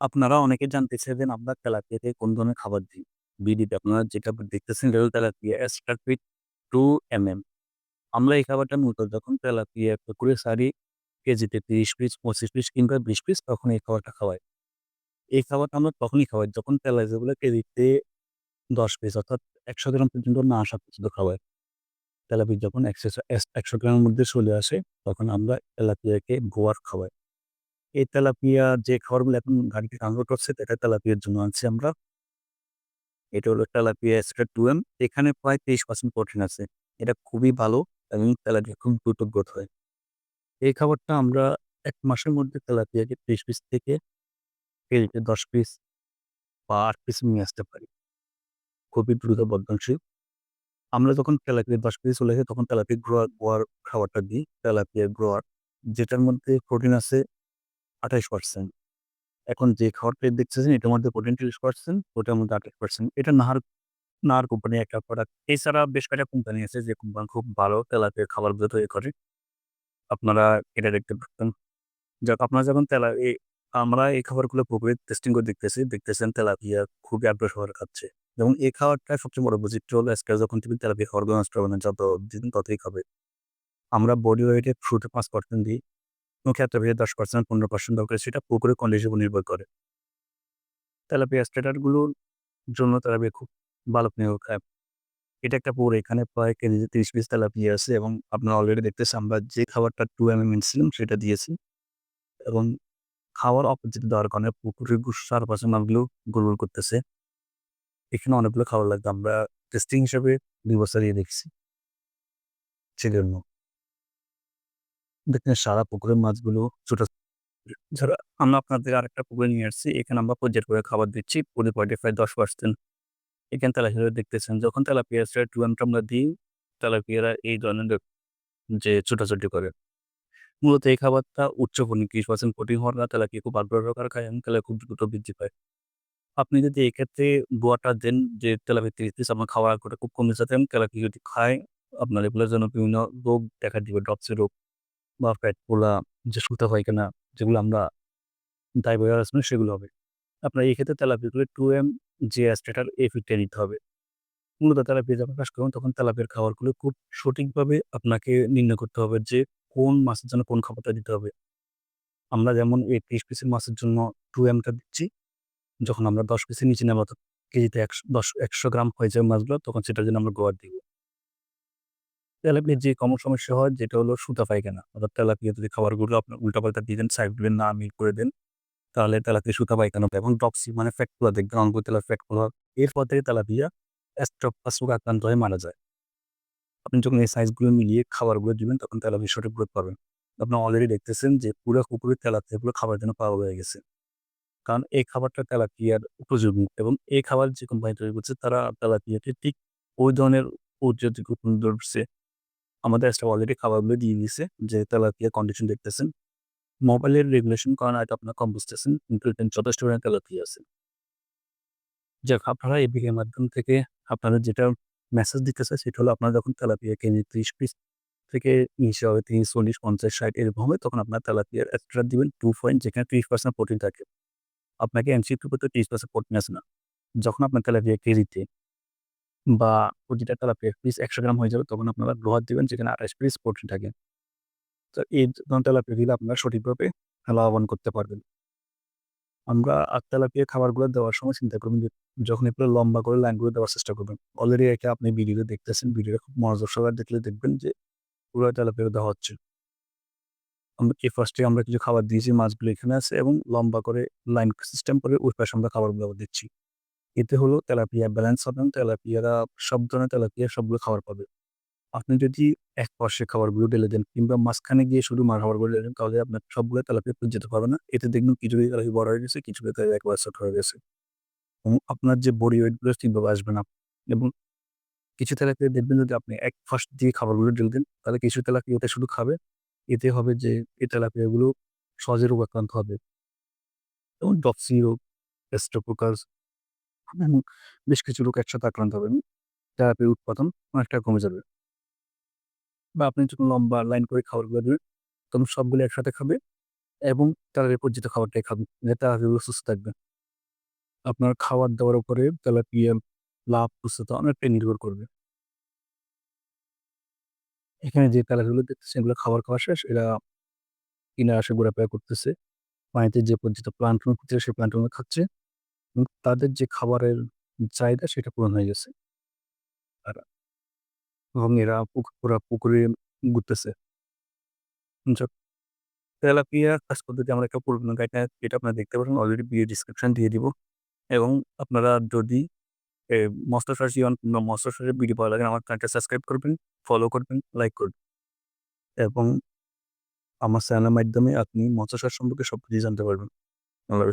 আপনারা অনেকে জানতে চাইবেন আমরা তেলাপিয়াতে কোন ধরনের খাবার দিই? বিডিতে আপনারা যেটা দেখতেছেন হলো তেলাপিয়া এক্সট্রাফিট 2 এমএম। আমরা এই খাবারটা মূলত যখন তেলাপিয়া পুকুরে ছাড়ি কেজিতে ৩০ পিস, ২৫ পিস কিংবা ২০ পিস তখন এই খাবারটা খাওয়াই। এই খাবারটা আমরা তখনই খাওয়াই যখন তেলাপিয়াগুলো কেজিতে ১০ পিস অর্থাৎ ১০০ গ্রাম পর্যন্ত না আসা পর্যন্ত খাওয়াই। তেলাপিয়া যখন একশো ১০০ গ্রামের মধ্যে চলে আসে তখন আমরা তেলাপিয়াকে গোয়ার খাওয়াই। এই তেলাপিয়া যে খাবারগুলো এখন গাড়িতে ডাউনলোড করছে, এটা তেলাপিয়ার জন্য আনছি আমরা। এটা হলো তেলাপিয়া এক্সট্রা 2M এখানে প্রায় ৩০% প্রোটিন আছে। এটা খুবই ভালো এবং তেলাপিয়া খুব দ্রুত গ্রোথ হয়। এই খাবারটা আমরা এক মাসের মধ্যে তেলাপিয়াকে ৩০ পিস থেকে কেজিতে ১০ পিস বা আট পিস নিয়ে আসতে পারি। খুবই দ্রুত বর্ধনশীল। আমরা যখন তেলাপিয়া দশ পিস চলে যায় তখন তেলাপিয়া গ্রোয়ার গোয়ার খাবারটা দিই। তেলাপিয়া গ্রোয়ার যেটার মধ্যে প্রোটিন আছে ২৮% এখন যে খাবারটা দেখতেছেন এটার মধ্যে প্রোটিন ৩০% ওটার মধ্যে ২৮% এটা নাহার নাহার কোম্পানি একটা প্রোডাক্ট। এছাড়া বেশ কয়েকটা কোম্পানি আছে যে কোম্পানি খুব ভালো তেলাপিয়া খাবারগুলো তৈরি করে। আপনারা এটা দেখতে পারতেন। যাক আপনারা যখন তেলা এই আমরা এই খাবারগুলো পুকুরে টেস্টিং করে দেখতেছি, দেখতেছেন তেলাপিয়া খুবই আগ্রহ সহকারে খাচ্ছে। এবং এই খাবারটা সবচেয়ে বড় বৈচিত্র্য হলো আজকে যখন তুমি তেলাপিয়া খাবারগুলো নষ্ট হবে না, যত দিন ততই খাবে। আমরা বডি ওয়েটে ফ্রুটে পাঁচ পার্সেন্ট দিই। ক্ষেত্রে ভেদে ১০% ১৫% দেওয়া করে সেটা পুকুরের কন্ডিশনের উপর নির্ভর করে। তেলাপিয়া স্ট্যাটারগুলোর জন্য তেলাপিয়া খুব ভালো স্নেহ খায়। এটা একটা পুকুর এখানে প্রায় কেজিতে ৩০ পিস তেলাপিয়া আছে এবং আপনারা অলরেডি দেখতেছেন, আমরা যে খাবারটা 2 এমএম এনেছিলাম, সেটা দিয়েছি। এবং খাওয়ার অপরজিটে দেওয়ার কারণে পুকুরের গু চারপাশের মাছগুলো গোলমাল করতেছে। এখানে অনেকগুলো খাবার লাগবে। আমরা টেস্টিং হিসেবে দুই বছর দিয়ে দেখছি। সেজন্য। দেখেন সারা পুকুরের মাছগুলো ছোট যারা আমরা আপনাদের আরেকটা পুকুরে নিয়ে আসছি। এখানে আমরা পর্যায় করে খাবার দিচ্ছি। পুরো পয়েন্টে প্রায় 10% এখানে তেলাপিয়া দেখতেছেন যখন তেলাপিয়া স্ট্রেট 2 এমটা আমরা দিই, তেলাপিয়ারা এই ধরনের যে ছোটাছুটি করে। মূলত এই খাবারটা উচ্চ প্রোটিন ৩০% প্রোটিন হওয়ার কারণে তেলাপিয়া খুব আগ্রহ সহকারে খায় এবং তেলাপিয়া খুব দ্রুত বৃদ্ধি পায়। আপনি যদি এক্ষেত্রে গোয়াটা দেন যে তেলাপিয়া ৩০ পিস আপনার খাওয়ার আগ্রহটা খুব কমে যাতে তেলাপিয়া যদি খায় আপনার এগুলোর জন্য বিভিন্ন রোগ দেখা দিবে। ড্রপসি রোগ বা ফোলা, যে সুতা পায়খানা যেগুলো আমরা ডায়রিয়া সেগুলো হবে। আপনার এই ক্ষেত্রে তেলাপিয়াগুলো 2M যে অ্যাস্টেটার এ ফিডটা নিতে হবে। মূলত তেলাপিয়া যখন চাষ করবেন তখন তেলাপিয়ার খাবারগুলো খুব সঠিকভাবে আপনাকে নির্ণয় করতে হবে যে কোন মাছের জন্য কোন খাবারটা দিতে হবে। আমরা যেমন এই ৩০ পিসের মাছের জন্য টু এমটা দিচ্ছি। যখন আমরা ১০ পিসের নিচে নামাবো কেজিতে একশো দশ একশো গ্রাম হয়ে যাবে মাছগুলো তখন সেটার জন্য আমরা গোয়ার দিব। তেলাপিয়ার যে কমন সমস্যা হয় যেটা হলো সুতা পায়খানা। অর্থাৎ তেলাপিয়া যদি খাবারগুলো আপনার উল্টাপাল্টা দেন, সাইড দিবেন না মিল করে দেন, তাহলে তেলাপিয়া সুতা পায়খানা হবে এবং ড্রপসি মানে ফ্যাট ফোলা দেখবেন অঙ্গ তেলার ফ্যাট ফোলা এরপর থেকে তেলাপিয়া স্ট্রোক আক্রান্ত হয়ে মারা যায়। আপনি যখন এই সাইজগুলো মিলিয়ে খাবারগুলো দিবেন তখন তেলাপিয়া সঠিক গ্রোথ পাবেন। আপনি অলরেডি দেখতেছেন যে পুরা পুকুরের তেলাপিয়াগুলো খাবার জন্য পাওয়া হয়ে গেছে। কারণ এই খাবারটা তেলাপিয়ার উপযোগী এবং এই খাবার যে কোম্পানি তৈরি করছে তারা তেলাপিয়াকে ঠিক ওই ধরনের প্রজাতি ধরছে। আমাদের স্টাফ অলরেডি খাবারগুলো দিয়ে দিয়েছে যে তেলাপিয়া কন্ডিশন দেখতেছেন। মোবাইলের রেগুলেশন কারণে হয়তো আপনারা কম বুঝতেছেন কিন্তু যথেষ্ট পরিমাণে তেলাপিয়া আছে। যাক আপনারা এই ভিডিওর মাধ্যম থেকে আপনারা যেটা মেসেজ দিতে চাই সেটা হলো আপনারা যখন তেলাপিয়া কেজি ৩০ পিস থেকে নিচে হবে ৩০, ৪০, ৫০, ৬০ এরকম হবে তখন আপনার তেলাপিয়ার এক্সট্রা দিবেন 2 পয়েন্ট যেখানে ৩০% প্রোটিন থাকে। আপনাকে এমসিকিউ করতে ৩০% প্রোটিন আছে না। যখন আপনার তেলাপিয়া কেজিতে বা প্রতিটা তেলাপিয়া পিস ১০০ গ্রাম হয়ে যাবে, তখন আপনারা লোহার দিবেন, যেখানে ২৮ পিস প্রোটিন থাকে। তো এই ধরনের তেলাপিয়া দিলে আপনারা সঠিকভাবে লাভবান করতে পারবেন। আমরা তেলাপিয়া খাবারগুলো দেওয়ার সময় চিন্তা করবেন যে, যখন এগুলো লম্বা করে লাইনগুলো দেওয়ার চেষ্টা করবেন। অলরেডি এটা আপনি ভিডিওতে দেখতেছেন। ভিডিওটা খুব মনোযোগ সহকারে দেখলে দেখবেন যে, পুরো তেলাপিয়া দেওয়া হচ্ছে। আমরা কি ফার্স্টে আমরা কিছু খাবার দিয়েছি, মাছগুলো এখানে আছে এবং লম্বা করে লাইন সিস্টেম করে ওই পাশে আমরা খাবারগুলো দিচ্ছি। এতে হলো তেলাপিয়া ব্যালেন্স হবে এবং তেলাপিয়ারা সব ধরনের তেলাপিয়া সবগুলো খাবার পাবে। আপনি যদি এক পাশে খাবারগুলো ঢেলে দেন কিংবা মাঝখানে গিয়ে শুধু মার খাবারগুলো ঢেলে দেন তাহলে আপনার সবগুলো তেলাপিয়া যেতে পারবে না। এতে দেখবেন কিছু তেলাপিয়া বড় হয়ে গেছে, কিছু তেলাপিয়া একবার ছোট হয়ে গেছে। আপনার যে বডি ওয়েটগুলো ঠিকভাবে আসবে না এবং কিছু তেলাপিয়া দেখবেন যদি আপনি এক ফার্স্ট দিয়ে খাবারগুলো ঢেলে দেন তাহলে কিছু তেলাপিয়া ওটা শুধু খাবে। এতে হবে যে এই তেলাপিয়াগুলো সহজে রোগ আক্রান্ত হবে। যেমন ড্রপসি রোগ, স্ট্রেপ্টোকোকাস এবং বেশ কিছু রোগ একসাথে আক্রান্ত হবেন। তেলাপিয়ার উৎপাদন অনেকটা কমে যাবে। বা আপনি যখন লম্বা লাইন করে খাবারগুলো দেবেন তখন সবগুলো একসাথে খাবে এবং তেলাপিয়া পরিচিত খাবারটাই খাবেন। যাতে তেলাপিয়াগুলো সুস্থ থাকবে। আপনার খাবার-দাবার উপরে তেলাপিয়ার লাভ, সুস্থতা অনেকটাই নির্ভর করবে। এখানে যে তেলাপিয়াগুলো দেখতেছেন এগুলো খাবার খাওয়া শেষ। এরা কিনারে আসে ঘোরাফেরা করতেছে। পানিতে যে পরিচিত প্লাঙ্কটন খুঁজছে সেই প্লাঙ্কটন খাচ্ছে। তাদের যে খাবারের চাহিদা সেটা পূরণ হয়ে গেছে। আর এবং এরা পুক পুরা পুকুরে ঘুরতেছে। তেলাপিয়া চাষ পদ্ধতি আমার একটা পূর্ণ গাইডলাইন যেটা আপনারা দেখতে পারেন অলরেডি ভিডিও ডেসক্রিপশন দিয়ে দিব। এবং আপনারা যদি এ মৎস্য চাষী কিংবা মৎস্য চাষের ভিডিও ভালো লাগে আমার চ্যানেলটা সাবস্ক্রাইব করবেন, ফলো করবেন, লাইক করবেন। এবং আমার চ্যানেলের মাধ্যমে আপনি মৎস্য চাষ সম্পর্কে সবকিছু জানতে পারবেন। আল্লাহ।